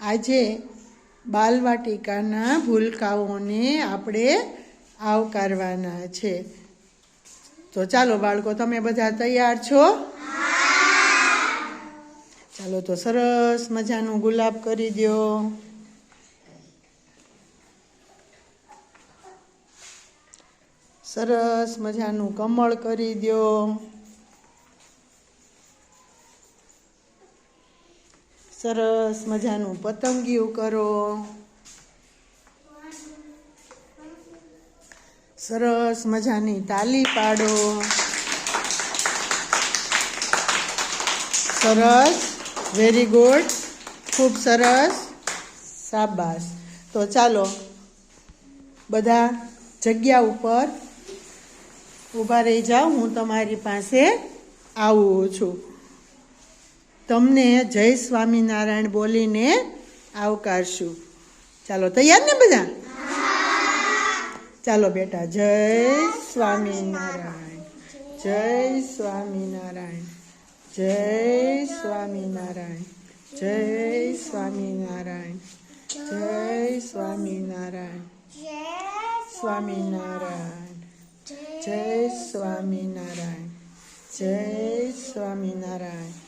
આજે બાલવાટિકાના ભૂલકાઓને આપણે આવકારવાના છે. તો ચાલો બાળકો, તમે બધા તૈયાર છો? ચાલો તો સરસ મજાનું ગુલાબ કરી દો. સરસ મજાનું કમળ કરી દો. સરસ મજાનું પતંગિયું કરો. સરસ મજાની તાલી પાડો. સરસ વેરી ગુડ ખૂબ સરસ. સાબાસ તો ચાલો, બધા જગ્યા ઉપર ઊભા રહી જાઓ. હું તમારી પાસે આવું છું. તમને જય સ્વામિનારાયણ બોલીને આવકારશું. ચાલો, તૈયાર ને બધા? ચાલો બેટા, જય સ્વામિનારાયણ જય સ્વામિનારાયણ જય સ્વામિનારાયણ જય સ્વામિનારાયણ જય સ્વામિનારાયણ સ્વામિનારાયણ, જય સ્વામિનારાયણ જય સ્વામિનારાયણ.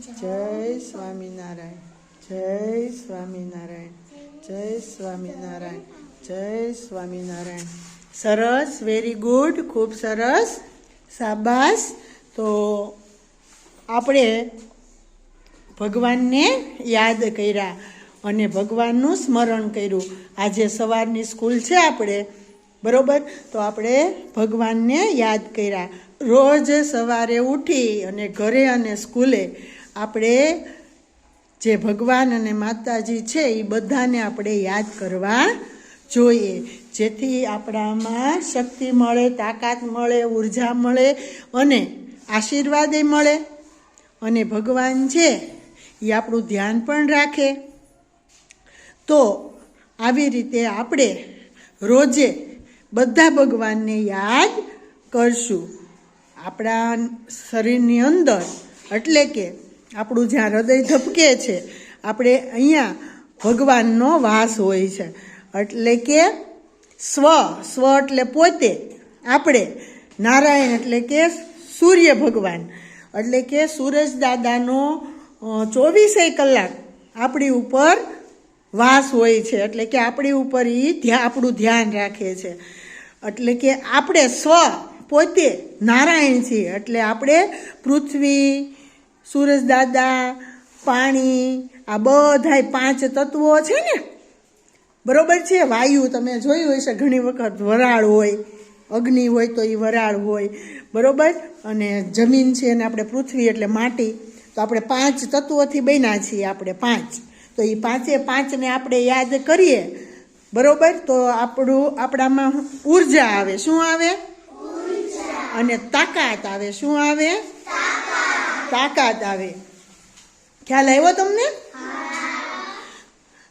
જય સ્વામિનારાયણ જય સ્વામિનારાયણ જય સ્વામિનારાયણ જય સ્વામિનારાયણ સરસ વેરી ગુડ ખૂબ સરસ સાબાસ તો આપણે ભગવાનને યાદ કર્યા અને ભગવાનનું સ્મરણ કર્યું. આજે સવારની સ્કૂલ છે આપણે. બરોબર? તો આપણે ભગવાનને યાદ કર્યા. રોજ સવારે ઉઠી અને ઘરે અને સ્કૂલે આપણે જે ભગવાન અને માતાજી છે એ બધાને આપણે યાદ કરવા જોઈએ. જેથી આપણામાં શક્તિ મળે, તાકાત મળે, ઊર્જા મળે અને આશીર્વાદે મળે. અને ભગવાન છે એ આપણું ધ્યાન પણ રાખે. તો આવી રીતે આપણે રોજે બધા ભગવાનને યાદ કરશું. આપણા શરીરની અંદર, એટલે કે આપણું જ્યાં હૃદય ધબકે છે, આપણે અહીંયા ભગવાનનો વાસ હોય છે. એટલે કે સ્વ સ્વ એટલે પોતે આપણે, નારાયણ એટલે કે સૂર્ય ભગવાન. એટલે કે સૂરજ દાદાનો ચોવીસે કલાક આપણી ઉપર વાસ હોય છે. એટલે કે આપણી ઉપર એ આપણું ધ્યાન રાખે છે. એટલે કે આપણે સ્વ પોતે નારાયણ છીએ. એટલે આપણે પૃથ્વી, સૂરજ દાદા, પાણી, આ બધાય પાંચ તત્વો છે ને? બરોબર છે? વાયુ તમે જોયું હશે, ઘણી વખત વરાળ હોય, અગ્નિ હોય તો એ વરાળ હોય. બરોબર? અને જમીન છે અને આપણે પૃથ્વી એટલે માટી. તો આપણે પાંચ તત્વોથી બન્યા છીએ આપણે પાંચ. તો એ પાંચે પાંચને આપણે યાદ કરીએ. બરોબર? તો આપણું, આપણામાં ઊર્જા આવે. શું આવે? અને તાકાત આવે. શું આવે? તાકાત આવે. ખ્યાલ આવ્યો તમને?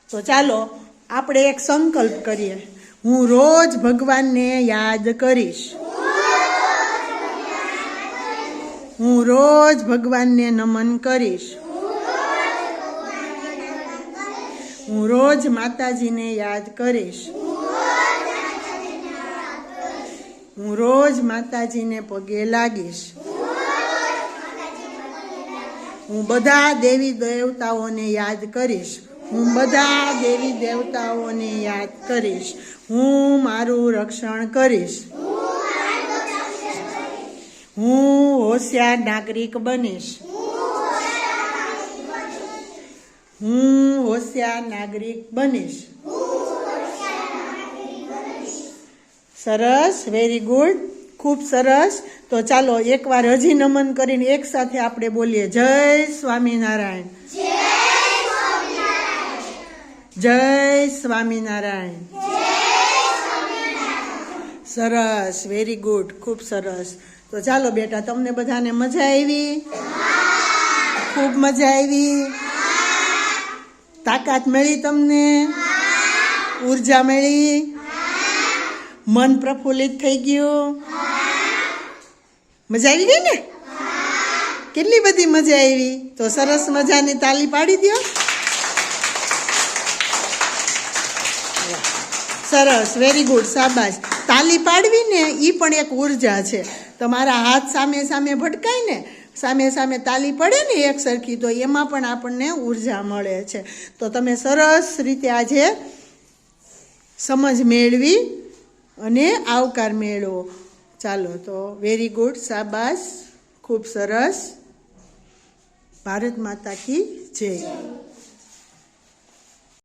તો ચાલો, આપણે એક સંકલ્પ કરીએ. હું રોજ ભગવાનને યાદ કરીશ. હું રોજ ભગવાનને નમન કરીશ. હું રોજ માતાજીને યાદ કરીશ. હું રોજ માતાજીને પગે લાગીશ. હું બધા દેવી દેવતાઓને યાદ કરીશ. હું બધા દેવી દેવતાઓને યાદ કરીશ. હું મારું રક્ષણ કરીશ. હું હોશિયાર નાગરિક બનીશ. હું હોશિયાર નાગરિક બનીશ. સરસ વેરી ગુડ ખૂબ સરસ. તો ચાલો એકવાર હજી નમન કરીને એક સાથે આપણે બોલીએ. જય સ્વામિનારાયણ. જય સ્વામિનારાયણ. સરસ વેરી ગુડ ખૂબ સરસ. તો ચાલો બેટા, તમને બધાને મજા આવી? ખૂબ મજા આવી? તાકાત મળી તમને? ઊર્જા મળી? મન પ્રફુલ્લિત થઈ ગયું? મજા આવી ગઈ ને? કેટલી બધી મજા આવી. તો સરસ મજાની તાલી પાડી દો સરસ વેરી ગુડ શાબાશ. તાલી પાડવી ને એ પણ એક ઊર્જા છે. તમારા હાથ સામે સામે ભટકાય ને, સામે સામે તાલી પડે ને એક સરખી, તો એમાં પણ આપણને ઊર્જા મળે છે. તો તમે સરસ રીતે આજે સમજ મેળવી અને આવકાર મેળવો. ચાલો તો વેરી ગુડ શાબાશ ખૂબ સરસ. ભારત માતા કી જય.